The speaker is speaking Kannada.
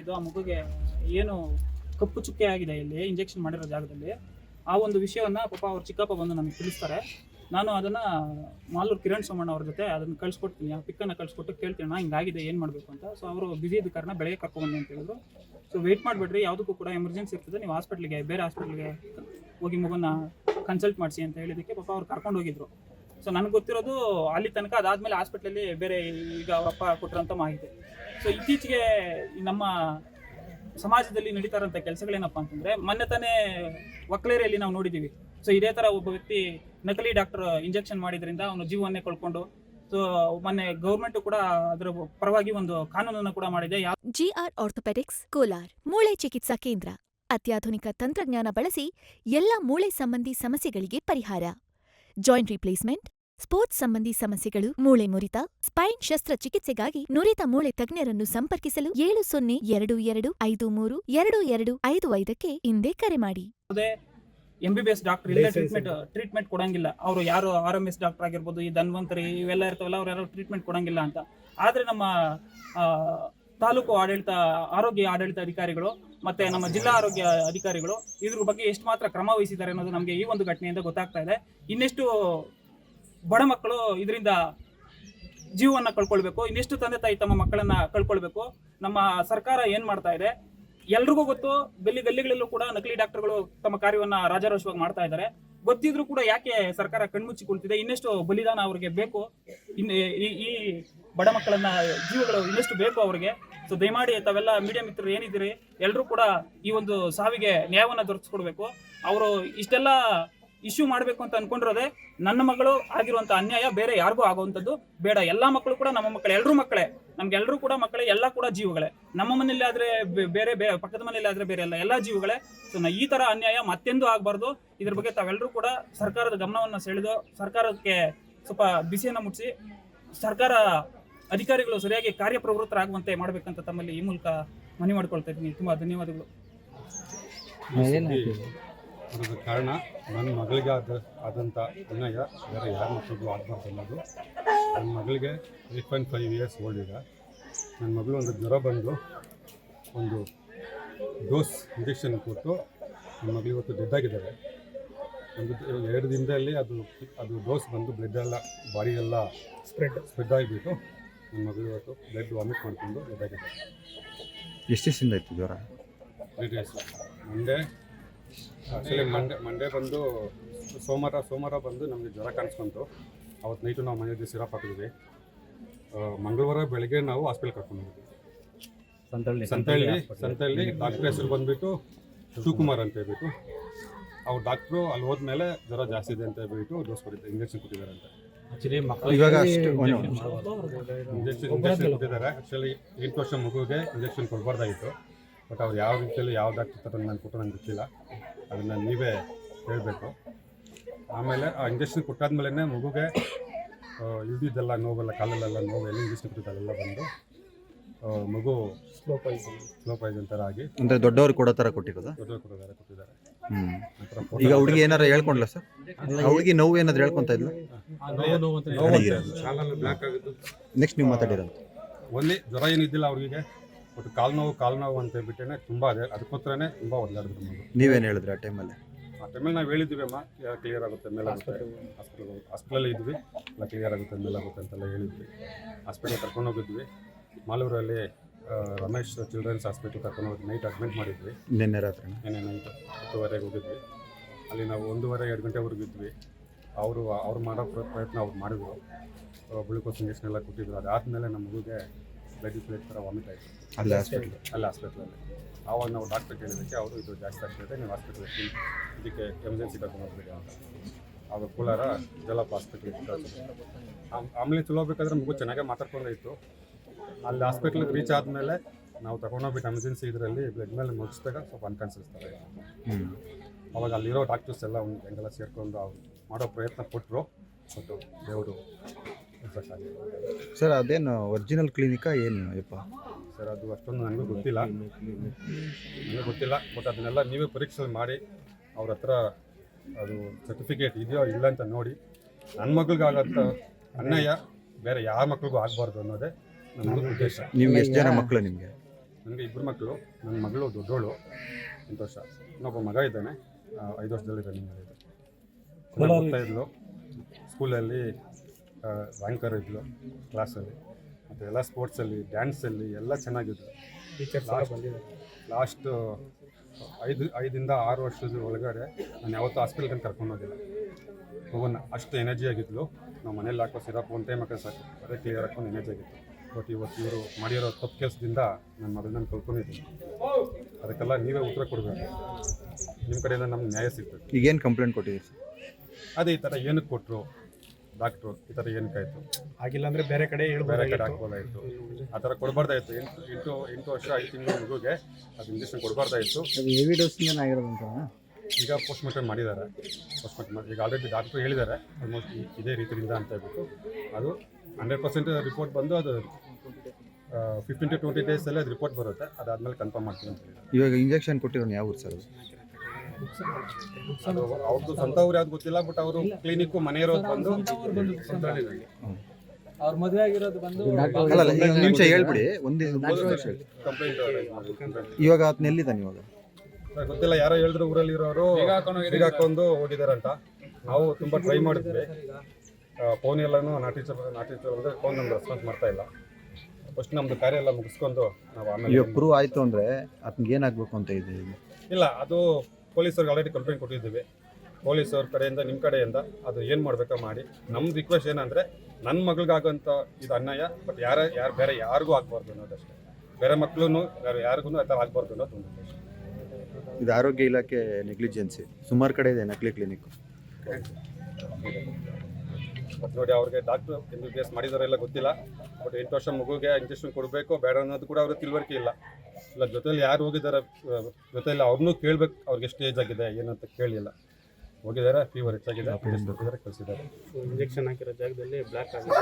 ಇದು ಆ ಮಗುಗೆ ಏನು ಕಪ್ಪು ಚುಕ್ಕೆ ಆಗಿದೆ ಇಲ್ಲಿ ಇಂಜೆಕ್ಷನ್ ಮಾಡಿರೋ ಜಾಗದಲ್ಲಿ. ಆ ಒಂದು ವಿಷಯವನ್ನ ಪಾಪ ಅವ್ರ ಚಿಕ್ಕಪ್ಪ ಬಂದು ನಮಗೆ ತಿಳಿಸ್ತಾರೆ. ನಾನು ಅದನ್ನ ಮಾಲೂರು ಕಿರಣ್ ಸೋಮಣ್ಣ ಅವ್ರ ಜೊತೆ ಅದನ್ನ ಕಳ್ಸಿಕೊಡ್ತೀನಿ, ಆ ಪಿಕ್ಕನ್ನು ಕಳ್ಸಿಕೊಟ್ಟು ಕೇಳ್ತೀನಿ, ನಾ ಹಿಂಗಾಗಿದೆ ಏನು ಮಾಡಬೇಕು ಅಂತ. ಸೊ ಅವರು ಬಿಸಿ ಇದ್ದ ಕಾರಣ ಬೆಳಗ್ಗೆ ಕರ್ಕೊಂಡ್ಬಂದು ಅಂತ ಹೇಳಿದ್ರು. ಸೊ ವೆಯ್ಟ್ ಮಾಡಿಬಿಡ್ರಿ, ಯಾವುದಕ್ಕೂ ಕೂಡ ಎಮರ್ಜೆನ್ಸಿ ಇರ್ತದೆ, ನೀವು ಹಾಸ್ಪಿಟ್ಲಿಗೆ ಬೇರೆ ಹಾಸ್ಪಿಟ್ಲಿಗೆ ಹೋಗಿ ಮಗುನ ಕನ್ಸಲ್ಟ್ ಮಾಡಿಸಿ ಅಂತ ಹೇಳಿದ್ದಕ್ಕೆ ಪಾಪ ಅವ್ರು ಕರ್ಕೊಂಡು ಹೋಗಿದ್ರು. ಸೊ ನನಗೆ ಗೊತ್ತಿರೋದು ಅಲ್ಲಿ ತನಕ ಅದಾದಮೇಲೆ ಹಾಸ್ಪಿಟ್ಲಲ್ಲಿ ಬೇರೆ ಈಗ ಅವರಪ್ಪ ಕೊಟ್ಟರಂತ ಮಾಹಿತಿ. ಸೊ ಇತ್ತೀಚೆಗೆ ನಮ್ಮ ಸಮಾಜದಲ್ಲಿ ನಡೀತಾ ಇರೋಂಥ ಕೆಲಸಗಳೇನಪ್ಪ ಅಂತಂದ್ರೆ, ಮೊನ್ನೆ ತಾನೇ ಒಕ್ಲೇರಿಯಲ್ಲಿ ನಾವು ನೋಡಿದ್ದೀವಿ ಸೊ ಇದೇ ತರ ಒಬ್ಬ ವ್ಯಕ್ತಿ ನಕಲಿ ಡಾಕ್ಟರ್ ಇಂಜೆಕ್ಷನ್ ಮಾಡಿದ್ರಿಂದ ಅವನು ಜೀವವನ್ನೇ ಕಳ್ಕೊಂಡು ಸೊ ಮೊನ್ನೆ ಗೌರ್ಮೆಂಟ್ ಕೂಡ ಅದರ ಪರವಾಗಿ ಒಂದು ಕಾನೂನನ್ನು ಕೂಡ ಮಾಡಿದೆ. ಜಿಆರ್ ಆರ್ಥೋಪೆಡಿಕ್ಸ್ ಕೋಲಾರ್ ಮೂಳೆ ಚಿಕಿತ್ಸಾ ಕೇಂದ್ರ. ಅತ್ಯಾಧುನಿಕ ತಂತ್ರಜ್ಞಾನ ಬಳಸಿ ಎಲ್ಲ ಮೂಳೆ ಸಂಬಂಧಿ ಸಮಸ್ಯೆಗಳಿಗೆ ಪರಿಹಾರ. ಜಾಯಿಂಟ್ ರಿಪ್ಲೇಸ್ಮೆಂಟ್ ಸ್ಪೋರ್ಟ್ಸ್ ಸಂಬಂಧಿ ಸಮಸ್ಯೆಗಳು ಮೂಳೆ ಮುರಿತ ಸ್ಪೈನ್ ಶಸ್ತ್ರಚಿಕಿತ್ಸೆಗಾಗಿ ನುರಿತ ಮೂಳೆ ತಜ್ಞರನ್ನು ಸಂಪರ್ಕಿಸಲು ಏಳು ಸೊನ್ನೆ ಎರಡು ಎರಡು ಐದು ಮೂರು ಎರಡು ಎರಡು ಐದು ಐದಕ್ಕೆ ಹಿಂದೆ ಕರೆ ಮಾಡಿ. M B B S doctor ಇಲ್ಲ. ಟ್ರೀಟ್ಮೆಂಟ್ ಟ್ರೀಟ್ಮೆಂಟ್ ಕೊಡಂಗಿಲ್ಲ. ಅವರು ಯಾರು ಆರ್ ಎಂ ಎಸ್ ಡಾಕ್ಟರ್ ಆಗಿರ್ಬೋದು ಈ ಧನ್ವಂತರಿ ಇವೆಲ್ಲ ಇರ್ತವಲ್ಲ ಅವ್ರು ಯಾರು ಟ್ರೀಟ್ಮೆಂಟ್ ಕೊಡಂಗಿಲ್ಲ ಅಂತ. ಆದರೆ ನಮ್ಮ ತಾಲೂಕು ಆಡಳಿತ, ಆರೋಗ್ಯ ಆಡಳಿತ ಅಧಿಕಾರಿಗಳು ಮತ್ತೆ ನಮ್ಮ ಜಿಲ್ಲಾ ಆರೋಗ್ಯ ಅಧಿಕಾರಿಗಳು ಇದ್ರ ಬಗ್ಗೆ ಎಷ್ಟು ಮಾತ್ರ ಕ್ರಮ ವಹಿಸಿದ್ದಾರೆ ಅನ್ನೋದು ನಮಗೆ ಈ ಒಂದು ಘಟನೆಯಿಂದ ಗೊತ್ತಾಗ್ತಾ ಇದೆ. ಇನ್ನೆಷ್ಟು ಬಡ ಮಕ್ಕಳು ಇದರಿಂದ ಜೀವವನ್ನು ಕಳ್ಕೊಳ್ಬೇಕು, ಇನ್ನೆಷ್ಟು ತಂದೆ ತಾಯಿ ತಮ್ಮ ಮಕ್ಕಳನ್ನ ಕಳ್ಕೊಳ್ಬೇಕು, ನಮ್ಮ ಸರ್ಕಾರ ಏನ್ ಮಾಡ್ತಾ ಇದೆ? ಎಲ್ರಿಗೂ ಗೊತ್ತು, ಗಲ್ಲಿ ಗಲ್ಲಿಗಳಲ್ಲೂ ಕೂಡ ನಕಲಿ ಡಾಕ್ಟರ್ಗಳು ತಮ್ಮ ಕಾರ್ಯವನ್ನ ರಾಜಾರೋಷವಾಗಿ ಮಾಡ್ತಾ ಇದ್ದಾರೆ. ಗೊತ್ತಿದ್ರು ಕೂಡ ಯಾಕೆ ಸರ್ಕಾರ ಕಣ್ಮುಚ್ಚಿ ಕುಳಿತಿದೆ ಇನ್ನೆಷ್ಟು ಬಲಿದಾನ ಅವ್ರಿಗೆ ಬೇಕು? ಇನ್ನು ಈ ಬಡ ಮಕ್ಕಳನ್ನ, ಜೀವಗಳು ಇನ್ನೆಷ್ಟು ಬೇಕು ಅವ್ರಿಗೆ? ಸೊ ದಯಮಾಡಿ ತಾವೆಲ್ಲ ಮೀಡಿಯಾ ಮಿತ್ರರು ಏನಿದ್ದೀರಿ ಎಲ್ಲರೂ ಕೂಡ ಈ ಒಂದು ಸಾವಿಗೆ ನ್ಯಾಯವನ್ನು ದೊರಕಿಸ್ಕೊಡ್ಬೇಕು. ಅವರು ಇಷ್ಟೆಲ್ಲ ಇಶ್ಯೂ ಮಾಡಬೇಕು ಅಂತ ಅನ್ಕೊಂಡಿರೋದೆ ನನ್ನ ಮಗಳು ಆಗಿರುವಂತ ಅನ್ಯಾಯ, ಬೇರೆ ಯಾರಿಗೂ ಆಗುವಂಥದ್ದು ಬೇಡ. ಎಲ್ಲಾ ಮಕ್ಕಳು ಕೂಡ ನಮ್ಮ ಮಕ್ಕಳು ಎಲ್ಲರೂ ಮಕ್ಕಳೇ. ನಮ್ಗೆ ಎಲ್ಲರೂ ಕೂಡ ಮಕ್ಕಳೇ, ಎಲ್ಲ ಕೂಡ ಜೀವಗಳೇ. ನಮ್ಮ ಮನೆಯಲ್ಲಿ ಆದ್ರೆ ಬೇರೆ ಬೇರೆ ಪಕ್ಕದ ಮನೆಯಲ್ಲಿ ಆದ್ರೆ ಬೇರೆ ಎಲ್ಲ ಎಲ್ಲ ಜೀವಗಳೇ. ಸೊ ನಾ ಈ ತರ ಅನ್ಯಾಯ ಮತ್ತೆಂದೂ ಆಗಬಾರ್ದು. ಇದ್ರ ಬಗ್ಗೆ ತಾವೆಲ್ಲರೂ ಕೂಡ ಸರ್ಕಾರದ ಗಮನವನ್ನು ಸೆಳೆದು, ಸರ್ಕಾರಕ್ಕೆ ಸ್ವಲ್ಪ ಬಿಸಿಯನ್ನ ಮುಟ್ಟಿಸಿ ಸರ್ಕಾರ ಅಧಿಕಾರಿಗಳು ಸರಿಯಾಗಿ ಕಾರ್ಯಪ್ರವೃತ್ತರಾಗುವಂತೆ ಮಾಡಬೇಕಂತ ತಮ್ಮಲ್ಲಿ ಈ ಮೂಲಕ ಮನವಿ ಮಾಡ್ಕೊಳ್ತಾ ಇದ್ದೀನಿ. ತುಂಬಾ ಧನ್ಯವಾದಗಳು. ಅದಕ್ಕೆ ಕಾರಣ ನನ್ನ ಮಗಳಿಗೆ ಆದ ಆದಂಥ ಅನ್ಯಾಯ ಬೇರೆ ಯಾರ ಮಕ್ಕಳಿಗೂ ಆಗಬಾರ್ದು ಅನ್ನೋದು. ನನ್ನ ಮಗಳಿಗೆ eight point five years old ಈಗ. ನನ್ನ ಮಗಳು ಒಂದು ಜ್ವರ ಬಂದು ಒಂದು ಡೋಸ್ ಇಂಜೆಕ್ಷನ್ ಕೊಟ್ಟು ನನ್ನ ಮಗಳು ಇವತ್ತು ಡೆಡ್ ಆಗಿದ್ದಾರೆ. ಒಂದು ಎರಡು ದಿನದಲ್ಲಿ ಅದು ಅದು ಡೋಸ್ ಬಂದು ಬ್ಲಡ್ ಎಲ್ಲ ಬಾಡಿ ಎಲ್ಲ ಸ್ಪ್ರೆಡ್ ಸ್ಪ್ರೆಡ್ ಆಗಿಬಿಟ್ಟು ನನ್ನ ಮಗಳು ಇವತ್ತು ಬ್ಲಡ್ ವಾಮಿಟ್ ಮಾಡಿಕೊಂಡು ಆಗಿದ್ದಾರೆ ಎಷ್ಟು ದಿವಸದಿಂದ ಇತ್ತು ಜ್ವರ? Three days Monday actually Monday Monday ಬಂದು ಸೋಮವಾರ ಸೋಮವಾರ ಬಂದು ನಮಗೆ ಜ್ವರ ಕಾಣಿಸ್ಕೊಂತು. ಅವತ್ತು ನೈಟು ನಾವು ಮನೆಯಲ್ಲಿ ಸಿರಪ್ ಹಾಕಿದ್ವಿ. ಮಂಗಳವಾರ ಬೆಳಗ್ಗೆ ನಾವು ಹಾಸ್ಪಿಟಲ್ ಕರ್ಕೊಂಡು ಹೋಗಿದ್ವಿ ಸಂತಳ್ಳಿ ಸಂತಳ್ಳಿ ಸಂತಳ್ಳಿ ಡಾಕ್ಟ್ರ್ ಹೆಸರು ಬಂದುಬಿಟ್ಟು ಶಿವಕುಮಾರ್ ಅಂತ ಹೇಳ್ಬಿಟ್ಟು. ಅವ್ರು ಡಾಕ್ಟ್ರು ಅಲ್ಲಿ ಹೋದ್ಮೇಲೆ ಜ್ವರ ಜಾಸ್ತಿ ಇದೆ ಅಂತ ಹೇಳ್ಬಿಟ್ಟು ಡೋಸ್ ಕೊಟ್ಟಿದ್ದಾರೆ ಇಂಜೆಕ್ಷನ್ ಕೊಟ್ಟಿದ್ದಾರೆ ಅಂತ. ಇವಾಗ ಅಷ್ಟು ಇಂಜೆಕ್ಷನ್ ಇಂಜೆಕ್ಷನ್ ಕೊಟ್ಟಿದ್ದಾರೆ ಆ್ಯಕ್ಚುಲಿ ಎಂಟು ವರ್ಷ ಮಗುವಿಗೆ ಇಂಜೆಕ್ಷನ್ ಕೊಡಬಾರ್ದಾಗಿತ್ತು. ಬಟ್ ಅವ್ರು ಯಾವ ರೀತಿಯಲ್ಲಿ ಯಾವ ಡಾಕ್ಟರ್ ಥರ ನಾನು ಕೊಟ್ಟು ನಂಗೆ ಗೊತ್ತಿಲ್ಲ. ಅದನ್ನು ನೀವೇ ಹೇಳಬೇಕು. ಆಮೇಲೆ ಆ ಇಂಜೆಕ್ಷನ್ ಕೊಟ್ಟಾದ್ಮೇಲೆ ಮಗುಗೆ ಇಲ್ದಿದ್ದೆಲ್ಲ ನೋವೆಲ್ಲ ಕಾಲಲ್ಲೆಲ್ಲ ನೋವು ಎಲ್ಲ ಇಂಜೆಕ್ಷನ್ ಕೊಟ್ಟಿದ್ದೆಲ್ಲ ಬಂದು ಮಗು ಸ್ಲೋ ಪಾಯ್ಸನ್ ಸ್ಲೋ ಪಾಯ್ಸನ್ ಥರ ಆಗಿ ಅಂದ್ರೆ ದೊಡ್ಡವರು ಕೊಡೋ ಥರ ಕೊಟ್ಟಿರೋದಾ? ದೊಡ್ಡ ಕೊಟ್ಟಿದ್ದಾರೆ ಕೊಟ್ಟಿದ್ದಾರೆ. ಹ್ಮ್. ನಂತರ ಈಗ ಹುಡುಗಿ ಏನಾರ ಹೇಳ್ಕೊಂಡ್ಲ ಸರ್? ಹುಡುಗಿ ನೋವು ಏನಾದ್ರು ಹೇಳ್ಕೊಂತ ಇದ್ಲು? ನೋವು ಅಂತ ನೆಕ್ಸ್ಟ್ ನೀವು ಮಾತಾಡಿರೋದು ಓನ್ಲಿ ಜ್ವರ ಏನಿದ್ದಿಲ್ಲ ಅವ್ರಿಗೆ ಬಟ್ ಕಾಲು ನೋವು ಕಾಲು ನೋವು ಅಂತ ಹೇಳ್ಬಿಟ್ಟೇನೆ ತುಂಬ ಅದೇ ಅದಕ್ಕೋಸ್ಕರನೇ ತುಂಬ ಒದ್ದಾಡಿದ್ರು ಮಗು. ನೀವೇನು ಹೇಳಿದ್ರಿ ಆ ಟೈಮಲ್ಲಿ? ಆ ಟೈಮಲ್ಲಿ ನಾವು ಹೇಳಿದ್ವಿ ಅಮ್ಮ ಕ್ಲಿಯರ್ ಆಗುತ್ತೆ ಮೇಲೆ ಹಾಸ್ಪಿಟಲ್ ಹಾಸ್ಪಿಟಲಲ್ಲಿ ಇದ್ವಿ ಎಲ್ಲ ಕ್ಲಿಯರ್ ಆಗುತ್ತೆ ಮೇಲಾಗುತ್ತೆ ಅಂತೆಲ್ಲ ಹೇಳಿದ್ವಿ. ಹಾಸ್ಪಿಟಲ್ ಕರ್ಕೊಂಡು ಹೋಗಿದ್ವಿ. ಮಾಲೂರಲ್ಲಿ ರಮೇಶ್ ಚಿಲ್ಡ್ರನ್ಸ್ ಹಾಸ್ಪಿಟಲ್ ಕರ್ಕೊಂಡು ಹೋಗಿ ನೈಟ್ ಅಡ್ಮಿಟ್ ಮಾಡಿದ್ವಿ. ನಿನ್ನೆ ರಾತ್ರಿ ನಿನ್ನೆ ನೈಟ್ ಹತ್ತುವರೆಗೆ ಹೋಗಿದ್ವಿ. ಅಲ್ಲಿ ನಾವು ಒಂದೂವರೆ ಎರಡು ಗಂಟೆವರೆಗೂ ಇದ್ವಿ. ಅವರು ಅವ್ರು ಮಾಡೋ ಪ್ರ- ಪ್ರಯತ್ನ ಅವ್ರು ಮಾಡಿದ್ರು. ಗ್ಲೂಕೋಸ್ ಇಂಜೆಕ್ಷನ್ ಎಲ್ಲ ಕೊಟ್ಟಿದ್ರು. ಅದಾದಮೇಲೆ ನಮ್ಮ ಮಗುಗೆ ಬ್ಲಡ್ ಪ್ಲೇಟ್ ಥರ ವಾಮಿಟ್ ಆಯಿತು. ಅಲ್ಲಿ ಹಾಸ್ಪಿಟ್ಲ್? ಅಲ್ಲಿ ಹಾಸ್ಪಿಟ್ಲಲ್ಲಿ. ಆವಾಗ ನಾವು ಡಾಕ್ಟರ್ ಕೇಳಿದ್ದಕ್ಕೆ ಅವರು ಇದು ಜಾಸ್ತಿ ಆಗ್ತಿದೆ ನೀವು ಹಾಸ್ಪಿಟ್ಲ್ ಇದಕ್ಕೆ ಎಮರ್ಜೆನ್ಸಿ ಕರ್ಕೊಂಡು ಹೋಗ್ಬೇಡಿ ಅಂತ. ಆವಾಗ ಕೋಲಾರ ಜಲಪ್ ಹಾಸ್ಪಿಟ್ಲಿಗೆ ಆಮೇಲೆ ಚಲೋ ಬೇಕಾದ್ರೆ ಮಗು ಚೆನ್ನಾಗೇ ಮಾತಾಡ್ಕೊಂಡೇ ಇತ್ತು. ಅಲ್ಲಿ ಹಾಸ್ಪಿಟ್ಲಿಗೆ ರೀಚ್ ಆದಮೇಲೆ ನಾವು ತಗೊಂಡೋಗ್ಬಿಟ್ಟು ಎಮರ್ಜೆನ್ಸಿ ಇದರಲ್ಲಿ ಬ್ಲಡ್ ಮೇಲೆ ಮುಗಿಸಿದಾಗ ಸ್ವಲ್ಪ ಅನ್ಕನ್ಸಿಸ್ತಾರೆ ಅವಾಗ ಅಲ್ಲಿರೋ ಡಾಕ್ಟರ್ಸ್ ಎಲ್ಲ ಒಂದು ಹೆಂಗೆಲ್ಲ ಸೇರ್ಕೊಂಡು ಅವ್ರು ಮಾಡೋ ಪ್ರಯತ್ನ ಕೊಟ್ಟರು ಒಂದು ದೇವರು ಸರ್ ಅದೇನು ಒರಿಜಿನಲ್ ಕ್ಲಿನಿಕಾ ಏನು ಯಪ್ಪ? ಸರ್ ಅದು ಅಷ್ಟೊಂದು ನನಗೂ ಗೊತ್ತಿಲ್ಲ. ನನಗೆ ಗೊತ್ತಿಲ್ಲ ಬಟ್ ಅದನ್ನೆಲ್ಲ ನೀವೇ ಪರೀಕ್ಷೆ ಮಾಡಿ ಅವ್ರ ಹತ್ರ ಅದು ಸರ್ಟಿಫಿಕೇಟ್ ಇದೆಯೋ ಇಲ್ಲ ಅಂತ ನೋಡಿ. ನನ್ನ ಮಗಳಿಗಾಗತ್ತ ಅನ್ಯಾಯ ಬೇರೆ ಯಾರ ಮಕ್ಳಿಗೂ ಆಗಬಾರ್ದು ಅನ್ನೋದೇ ನನ್ನ ಉದ್ದೇಶ. ನೀವು ಎಷ್ಟು ಜನ ಮಕ್ಕಳು ನಿಮಗೆ? ನನಗೆ ಇಬ್ಬರು ಮಕ್ಕಳು ನನ್ನ ಮಗಳು ದೊಡ್ಡೋಳು ಎಂಟು ವರ್ಷ. ಇನ್ನೊಬ್ಬ ಮಗ ಇದ್ದಾನೆ ಆ, ಐದು ವರ್ಷದಲ್ಲಿ ರನ್ನಿಂಗ್ ಮಾಡಿದ್ದು ಚೆನ್ನಾಗಿ ಓದ್ತಾ ಇದ್ಲು. ಸ್ಕೂಲಲ್ಲಿ ರ್ಯಾಂಕರ್ ಇದ್ಲು ಕ್ಲಾಸಲ್ಲಿ ಮತ್ತು ಎಲ್ಲ ಸ್ಪೋರ್ಟ್ಸಲ್ಲಿ ಡ್ಯಾನ್ಸಲ್ಲಿ ಎಲ್ಲ ಚೆನ್ನಾಗಿದ್ಲು. ಲಾಸ್ಟ್ ಐದು ಐದಿಂದ ಆರು ವರ್ಷದ ಒಳಗಡೆ ನಾನು ಯಾವತ್ತೂ ಹಾಸ್ಪಿಟಲ್ಗೆ ಕರ್ಕೊಂಡು ಹೋಗಿಲ್ಲ. ಮಗುನ ಅಷ್ಟು ಎನರ್ಜಿ ಆಗಿದ್ಲು. ನಾವು ಮನೇಲಿ ಹಾಕೋ ಸಿರಪ್ ಒಂದು ಟೈಮ್ ಹಾಕೋ ಸಾಕು. ಅದೇ ಕ್ಲಿಯರ್ ಹಾಕೊಂಡು ಎನರ್ಜಿ ಆಗಿತ್ತು. ಬಟ್ ಇವತ್ತು ಇವರು ಮಾಡಿರೋ ತಪ್ಪು ಕೆಲಸದಿಂದ ನನ್ನ ಮಗಳನ್ನ ಕಳ್ಕೊಂಡಿದ್ದೀನಿ. ಅದಕ್ಕೆಲ್ಲ ನೀವೇ ಉತ್ತರ ಕೊಡಬೇಕು. ನಿಮ್ಮ ಕಡೆಯಿಂದ ನಮ್ಗೆ ನ್ಯಾಯ ಸಿಗ್ತದೆ. ಈಗೇನು ಕಂಪ್ಲೇಂಟ್ ಕೊಟ್ಟಿದ್ದೀರಿ ಸರ್? ಅದೇ ಈ ಥರ ಏನಕ್ಕೆ ಕೊಟ್ಟರು? ಡಾಕ್ಟ್ರು ಈ ಥರ ಏನಕ್ಕಾಯಿತು ಆಗಿಲ್ಲ ಅಂದರೆ ಬೇರೆ ಕಡೆ ಬೇರೆ ಕಡೆ ಹಾಕ್ಬೋದಾಯಿತು ಆ ಥರ ಕೊಡಬಾರ್ದಾಯಿತು ಎಂಟು ಎಂಟು ಎಂಟು ವರ್ಷ ಐದು ತಿಂಗಳು ಮಗುಗೆ. ಅದು ಇಂಜೆಕ್ಷನ್ ಕೊಡಬಾರ್ದಾಯಿತು ಹೆವಿ ಏನಾಗಿರೋದು ಆಗಿರೋದಂತ ಈಗ ಪೋಸ್ಟ್ ಮಾರ್ಟಮ್ ಮಾಡಿದ್ದಾರೆ. ಪೋಸ್ಟ್ ಮಾರ್ಟಮ್ ಮಾಡಿ ಈಗ ಆಲ್ರೆಡಿ ಡಾಕ್ಟ್ರು ಹೇಳಿದ್ದಾರೆ. ಆಲ್ಮೋಸ್ಟ್ ಇದೇ ರೀತಿಯಿಂದ ಅಂತ ಹೇಳ್ಬಿಟ್ಟು. ಅದು ಹಂಡ್ರೆಡ್ ಪರ್ಸೆಂಟ್ ರಿಪೋರ್ಟ್ ಬಂದು ಅದು ಫಿಫ್ಟೀನ್ ಟು ಟ್ವೆಂಟಿ ಡೇಸಲ್ಲಿ ಅದು ರಿಪೋರ್ಟ್ ಬರುತ್ತೆ. ಅದಾದಮೇಲೆ ಕನ್ಫರ್ಮ್ ಮಾಡ್ತೀನಿ ಅಂತ ಹೇಳಿದ್ದಾರೆ. ಇವಾಗ ಇಂಜೆಕ್ಷನ್ ಕೊಟ್ಟಿರೋನು ಯಾವ ಊರು ಸರ್ ಅದು? ಅವ್ರದ್ದು ಸ್ವಂತ ಊರು ಯಾವ್ದು ಗೊತ್ತಿಲ್ಲ ಬಟ್ ಅವರು ಕ್ಲಿನಿಕ್ಕು ಮನೆ ಇರೋದು ಬಂದು ಅವ್ರ ಮದುವೆ ಆಗಿರೋದು ಬಂದು ನಿಮಿಷ ಹೇಳ್ಬಿಡಿ. ಒಂದು ಕಂಪ್ಲೇಂಟ್ ಇವಾಗ ಅದ್ನೆಲ್ಲಿದ್ದಾನೆ ಇವಾಗ? ಗೊತ್ತಿಲ್ಲ ಯಾರೋ ಹೇಳಿದ್ರು ಊರಲ್ಲಿ ಇರೋರು ಈಗ ಹಾಕೊಂಡು ಹೋಗಿದಾರಂತ ನಾವು ತುಂಬ ಟ್ರೈ ಮಾಡಿದ್ವಿ. ಫೋನ್ ಎಲ್ಲನೂ ನಾಟಿ ಟೀಚರ್ ಅಂದರೆ ಫೋನ್ ನಮ್ಗೆ ರೆಸ್ಪಾನ್ಸ್ ಮಾಡ್ತಾ ಇಲ್ಲ. ಫಸ್ಟ್ ನಮ್ದು ಕಾರ್ಯ ಎಲ್ಲ ಮುಗಿಸ್ಕೊಂಡು ನಾವು ಆಮೇಲೆ ಪ್ರೂವ್ ಆಯಿತು ಅಂದರೆ ಅದ್ಗೆ ಏನಾಗಬೇಕು ಅಂತ ಇದೆ ಇಲ್ಲ ಅದು ಪೊಲೀಸರಿಗೆ ಆಲ್ರೆಡಿ ಕಂಪ್ಲೇಂಟ್ ಕೊಟ್ಟಿದ್ದೀವಿ. ಪೊಲೀಸವ್ರ ಕಡೆಯಿಂದ ನಿಮ್ಮ ಕಡೆಯಿಂದ ಅದು ಏನು ಮಾಡಬೇಕಾ ಮಾಡಿ. ನಮ್ಮ ರಿಕ್ವೆಸ್ಟ್ ಏನಂದರೆ ನನ್ನ ಮಗಳಿಗಾಗಂತ ಇದು ಅನ್ಯಾಯ ಬಟ್ ಯಾರ ಯಾರು ಬೇರೆ ಯಾರಿಗೂ ಆಗಬಾರ್ದು ಅನ್ನೋದಷ್ಟೇ. ಬೇರೆ ಮಕ್ಕಳು ಯಾರು ಯಾರಿಗೂ ಆ ಥರ ಆಗಬಾರ್ದು ಅನ್ನೋದು ಒಂದು ಉದ್ದೇಶ ಇದು ಆರೋಗ್ಯ ಇಲಾಖೆ ನೆಗ್ಲಿಜೆನ್ಸಿ. ಸುಮಾರು ಕಡೆ ಇದೆ ನಕಲಿ ಕ್ಲಿನಿಕ್. ಮತ್ತು ನೋಡಿ ಅವ್ರಿಗೆ doctor M B B S ಮಾಡಿದಾರೆಲ್ಲ ಗೊತ್ತಿಲ್ಲ. ಬಟ್ ಎಂಟು ವರ್ಷ ಮಗುಗೆ ಇಂಜೆಕ್ಷನ್ ಕೊಡಬೇಕು ಬೇಡ ಅನ್ನೋದು ಕೂಡ ಅವ್ರಿಗೆ ತಿಳುವಳಿಕೆ ಇಲ್ಲ. ಇಲ್ಲ ಜೊತೆಯಲ್ಲಿ ಯಾರು ಹೋಗಿದ್ದಾರೆ ಜೊತೆಯಲ್ಲಿ ಅವ್ರನ್ನೂ ಕೇಳಬೇಕು ಅವ್ರಿಗೆ ಎಷ್ಟು ಏಜ್ ಆಗಿದೆ ಏನಂತ ಕೇಳಿಲ್ಲ. ಹೋಗಿದ್ದಾರೆ ಫೀವರ್ ಹೆಚ್ಚಾಗಿದೆ ಕಳಿಸಿದ್ದಾರೆ. ಇಂಜೆಕ್ಷನ್ ಹಾಕಿರೋ ಜಾಗದಲ್ಲಿ ಬ್ಲ್ಯಾಕ್ ಆಗಿದೆ.